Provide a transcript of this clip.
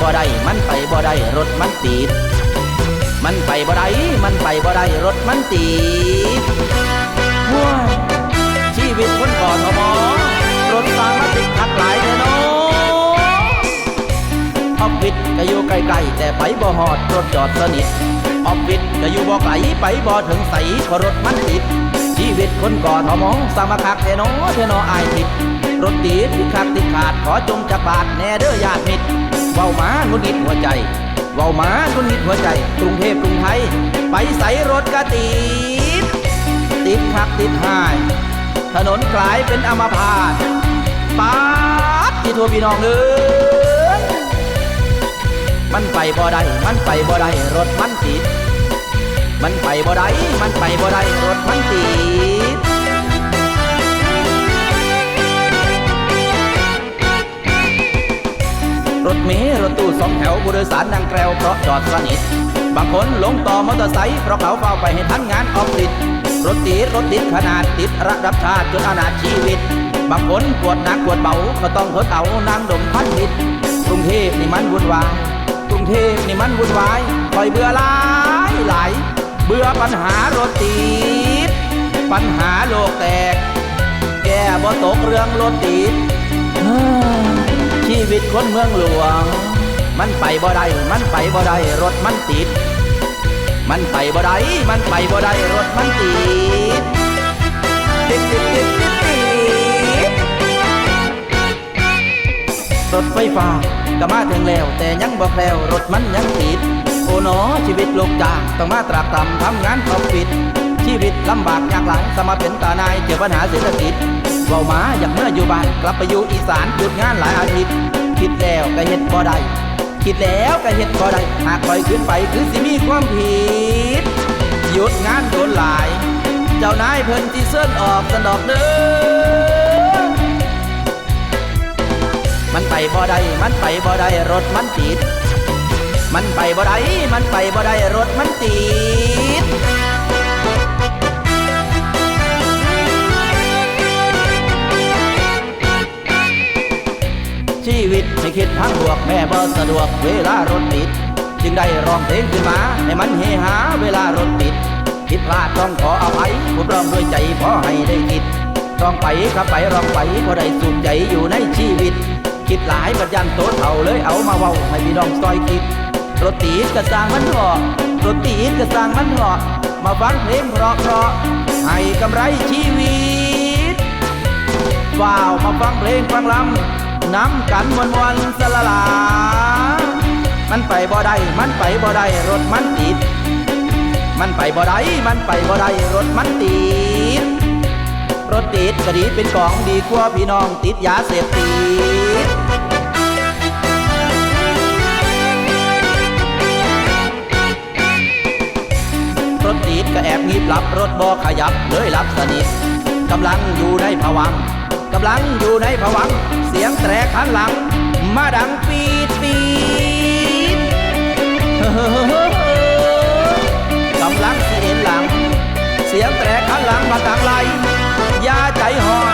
บ่ได้ มันไปบ่ได้ รถมันติด มันไปบ่ได้ มันไปบ่ได้ รถมันติดว้ายชีวิตคนก่อนอมอรถตามมาติดขัดหลายแน่นอนออฟฟิศก็อยู่ใกล้ๆแต่ไปบ่ฮอดรถจอดสนิทออฟฟิศก็อยู่บ่ไกลไปบ่ถึงใสเพราะรถมันติดชีวิตคนก่อนอมอสามาคักแน่นอเทนออายผิด รถติดติดขัดติดขาดขอจงจักบาทแน่เด้อญาติมิตรเว้ามาหงุดหงิดหัวใจเว้ามาหงุดหงิดหัวใจ กรุงเทพกรุงไทย ไปใส่รถกะติดติดขัดติดหาย ถนนกลายเป็นอัมพาตปาดที่ทัวพี่น้องเอ้ยมันไปบ่ได้มันไปบ่ได้รถมันติด มันไปบ่ได้มันไปบ่ได้รถมันติด มล์รถตู้สองแถวผู้โดยสารนั่งแกวเพราะจอดสนิทบางคนลงต่อมอเตอร์ไซค์เพราะเขาเฝ้าไปให้ทันงานออฟฟิศรถติดรถติดขนาดติดระดับชาติจนอนาถชีวิต บางคนปวดหนักปวดเบาก็ต้องทนเอานางดมพันลิตรกรุงเทพนี่มันวุ่นวายกรุงเทพนี่มันวุ่นวายคอยเบื่อหลายหลายเบื่อปัญหารถติดปัญหาโลกแตก แก้บ่ตกเรื่องรถติด ชีวิตคนเมืองหลวง มันไปบ่ได้ มันไปบ่ได้ รถมันติด มันไปบ่ได้ มันไปบ่ได้ รถมันติด ติดติดติดติดติดรถไฟฟ้าก็มาถึงแล้ว แต่ยังบ่แคล้วรถมันยังติด โอ้หนอชีวิตลูกจ้างต้องมาตรากตำทำงานออฟฟิศ ชีวิตลำบากยากหลายสมาเป็นตานายเจอปัญหาเศรษฐกิจเว้ามาอยากเมื่ออยู่บ้านกลับไปอยู่อีสานหยุดงานหลายอาทิตย์คิดแล้วก็เฮ็ดบ่ได้คิดแล้วก็เฮ็ดบ่ได้หากปล่อยขึ้นไปคือสิมีความผิดหยุดงานโดนหลาย เจ้านายเพิ่นที่เซิ้นออกสนอกเด้อมันไปบ่ได้มันไปบ่ได้รถมันติด มันไปบ่ได้มันไปบ่ได้รถมันติด วิตไม่คิดทางบวกแม่บ่สะดวกเวลารถติด จึงได้ร้องเพลงขึ้นมา ให้มันเฮฮาเวลารถติด ผิดพลาดต้องขออภัยผมร้องด้วยใจพอให้ได้คิดร้องไปครับไปร้องไปพอได้สุขใจอยู่ในชีวิต คิดหลายบัดยันโตเท่าเลยเอามาเว้าให้พี่น้องซอยคิดรถติดกระสร้างมันหอกรถติดกระสร้างมันหอกมาฟังเพลงเพราะเพราะให้กำไรชีวิตว้าวมาฟังเพลงฟังลำ น้ำกันวันวันๆสละลา มันไปบ่ได้ มันไปบ่ได้ รถมันติด มันไปบ่ได้ มันไปบ่ได้ รถมันติด รถติดก็ดีเป็นของดีกว่าพี่น้องติดยาเสพติดรถติดก็แอบงีบหลับรถบอขยับเลยหลับสนิทกำลังอยู่ในภวังกำลังอยู่ในภวัง สียงแตรข้างหลัง มาดังปีดปีดกำลังสิเห็นหลัง เสียงแตรข้างหลังมาต่างไหลยาใจหอน